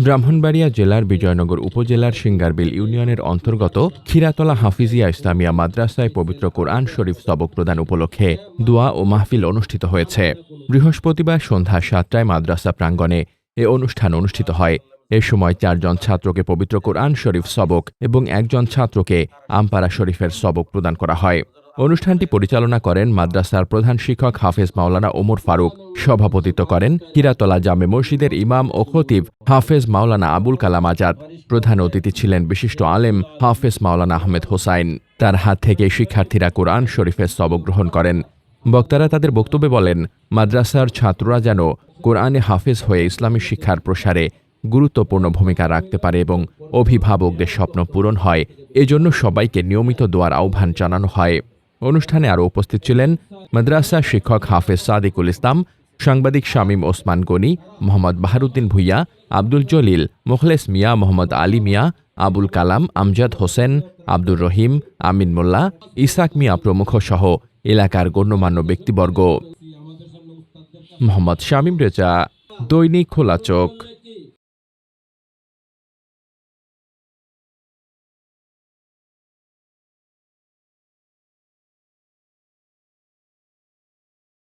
ব্রাহ্মণবাড়িয়া জেলার বিজয়নগর উপজেলার সিঙ্গারবিল ইউনিয়নের অন্তর্গত খিরাতলা হাফিজিয়া ইসলামিয়া মাদ্রাসায় পবিত্র কোরআন শরীফ সবক প্রদান উপলক্ষে দোয়া ও মাহফিল অনুষ্ঠিত হয়েছে। বৃহস্পতিবার সন্ধ্যা সাতটায় মাদ্রাসা প্রাঙ্গণে এ অনুষ্ঠান অনুষ্ঠিত হয়। এ সময় চারজন ছাত্রকে পবিত্র কোরআন শরীফ সবক এবং একজন ছাত্রকে আমপারা শরীফের সবক প্রদান করা হয়। অনুষ্ঠানটি পরিচালনা করেন মাদ্রাসার প্রধান শিক্ষক হাফেজ মাওলানা ওমর ফারুক। সভাপতিত্ব করেন কিরাতলা জামে মসজিদের ইমাম ও খতিব হাফেজ মাওলানা আবুল কালাম আজাদ। প্রধান অতিথি ছিলেন বিশিষ্ট আলেম হাফেজ মাওলানা আহমেদ হোসাইন। তার হাত থেকে শিক্ষার্থীরা কোরআন শরীফের সবক গ্রহণ করেন। বক্তারা তাদের বক্তব্যে বলেন, মাদ্রাসার ছাত্ররা যেন কোরআনে হাফেজ হয়ে ইসলামী শিক্ষার প্রসারে গুরুত্বপূর্ণ ভূমিকা রাখতে পারে এবং অভিভাবকদের স্বপ্ন পূরণ হয়। এজন্য সবাইকে নিয়মিত দোয়ার আহ্বান জানানো হয়। অনুষ্ঠানে আরও উপস্থিত ছিলেন মাদ্রাসা শিক্ষক হাফেজ সাদিকুল ইসলাম, সাংবাদিক শামীম ওসমান গনি, মোহাম্মদ বাহারুদ্দিন ভুইয়া, আব্দুল জলিল, মুখলেস মিয়া, মোহাম্মদ আলী মিয়া, আবুল কালাম, আমজাদ হোসেন, আব্দুর রহিম, আমিন মোল্লা ইসাক মিয়া প্রমুখ সহ এলাকার গণ্যমান্য ব্যক্তিবর্গ। মোহাম্মদ শামীম রেজা, দৈনিক খোলা চোখ।